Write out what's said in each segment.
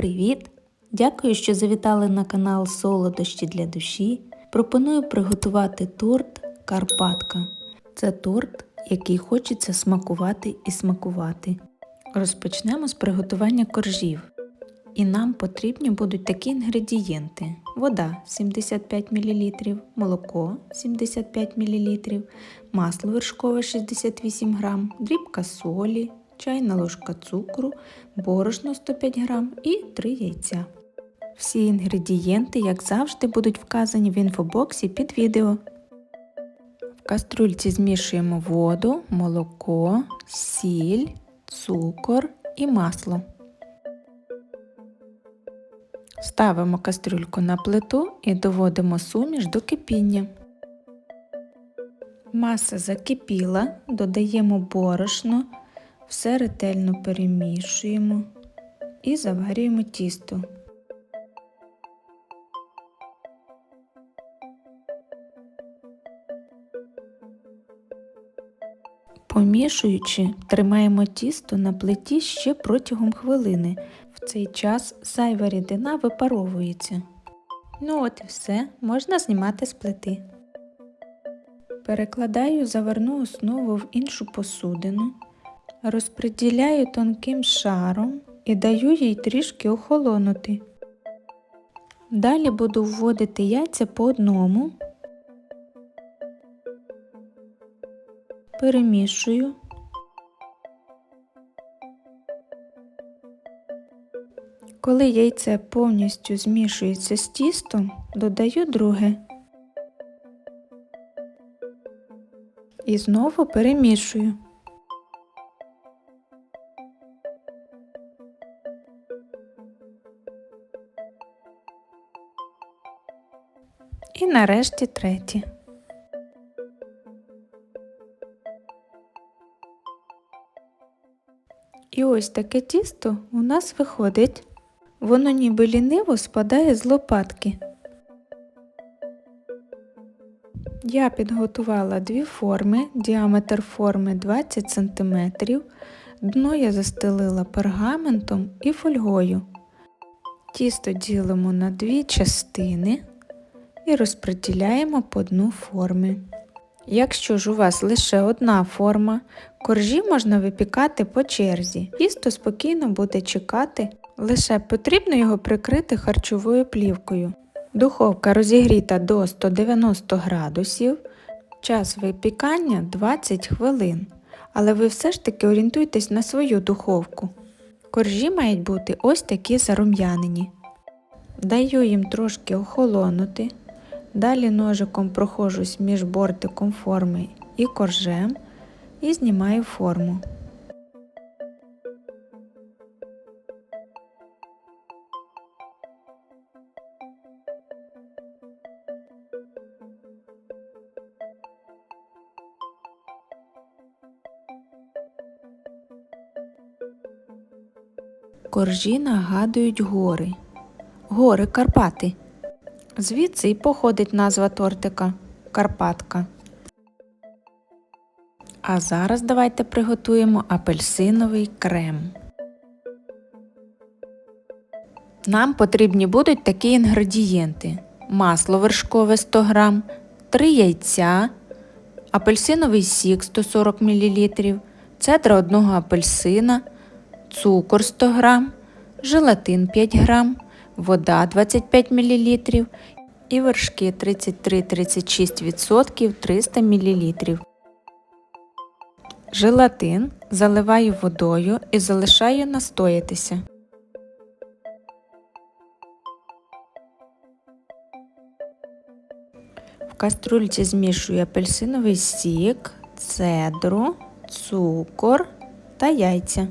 Привіт! Дякую, що завітали на канал Солодощі для душі. Пропоную приготувати торт Карпатка. Це торт, який хочеться смакувати і смакувати. Розпочнемо з приготування коржів. І нам потрібні будуть такі інгредієнти: вода 75 мл, молоко 75 мл, масло вершкове 68 г, дрібка солі, чайна ложка цукру, борошно 105 г і 3 яйця. Всі інгредієнти, як завжди, будуть вказані в інфобоксі під відео. В каструльці змішуємо воду, молоко, сіль, цукор і масло. Ставимо кастрюльку на плиту і доводимо суміш до кипіння. Маса закипіла, додаємо борошно, все ретельно перемішуємо і заварюємо тісто. Помішуючи, тримаємо тісто на плиті ще протягом хвилини. В цей час зайва рідина випаровується. Ну от і все, можна знімати з плити. Перекладаю заварну основу в іншу посудину, розподіляю тонким шаром і даю їй трішки охолонути. Далі буду вводити яйця по одному. перемішую. Коли яйце повністю змішується з тістом, додаю друге. І знову перемішую. І нарешті третє. І ось таке тісто у нас виходить. Воно ніби ліниво спадає з лопатки. Я підготувала дві форми, діаметр форми 20 см. Дно я застелила пергаментом і фольгою. Тісто ділимо на дві частини і розподіляємо по дну форми. Якщо ж у вас лише одна форма, коржі можна випікати по черзі. Тісто спокійно буде чекати, лише потрібно його прикрити харчовою плівкою. Духовка розігріта до 190 градусів, час випікання 20 хвилин. Але ви все ж таки орієнтуйтесь на свою духовку. Коржі мають бути ось такі зарум'янені. Даю їм трошки охолонути. Далі ножиком прохожусь між бортиком форми і коржем і знімаю форму. Коржі нагадують гори. Гори Карпати. Звідси й походить назва тортика Карпатка. А зараз давайте приготуємо апельсиновий крем. Нам потрібні будуть такі інгредієнти: масло вершкове 100 г, 3 яйця, апельсиновий сік 140 мл, цедра одного апельсина, цукор 100 г, желатин 5 г вода 25 мл і вершки 33-36% 300 мл. Желатин заливаю водою і залишаю настоятися. В каструльці змішую апельсиновий сік, цедру, цукор та яйця.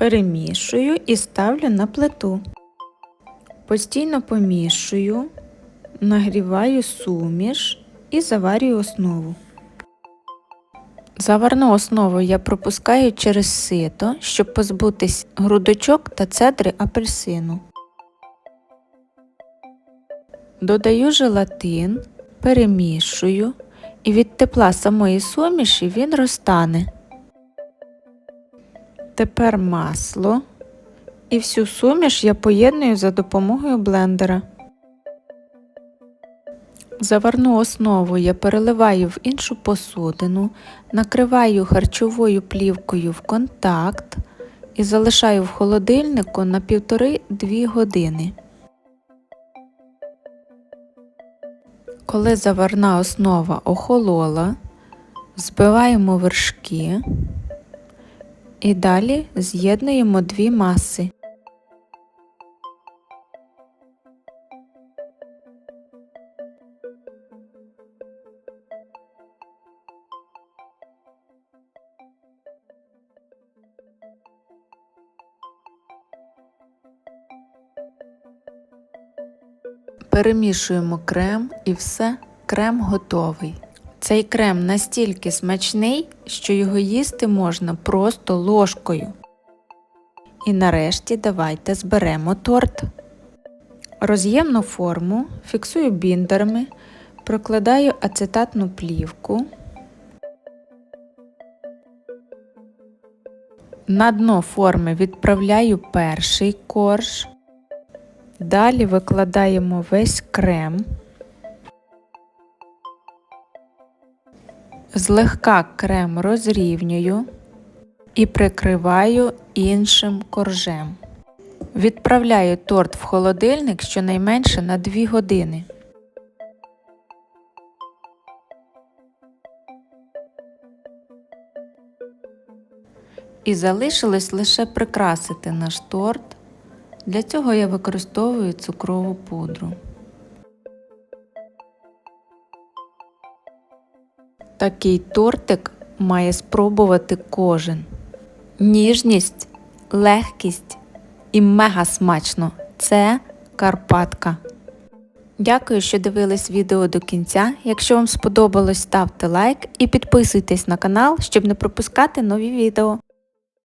Перемішую і ставлю на плиту. Постійно помішую, нагріваю суміш і заварюю основу. Заварну основу я пропускаю через сито, щоб позбутись грудочок та цедри апельсину. Додаю желатин, перемішую і від тепла самої суміші він розтане. Тепер масло. І всю суміш я поєдную за допомогою блендера. Заварну основу я переливаю в іншу посудину, накриваю харчовою плівкою в контакт і залишаю в холодильнику на 1,5-2 години. Коли заварна основа охолола, збиваємо вершки і далі з'єднуємо дві маси. Перемішуємо крем і все, крем готовий. Цей крем настільки смачний, що його їсти можна просто ложкою. І нарешті давайте зберемо торт. Роз'ємну форму фіксую біндерами, прокладаю ацетатну плівку. На дно форми відправляю перший корж. Далі викладаємо весь крем. Злегка крем розрівнюю і прикриваю іншим коржем. Відправляю торт в холодильник щонайменше на 2 години. І залишилось лише прикрасити наш торт. Для цього я використовую цукрову пудру. Такий тортик має спробувати кожен. Ніжність, легкість і мега смачно. Це Карпатка. Дякую, що дивились відео до кінця. Якщо вам сподобалось, ставте лайк і підписуйтесь на канал, щоб не пропускати нові відео.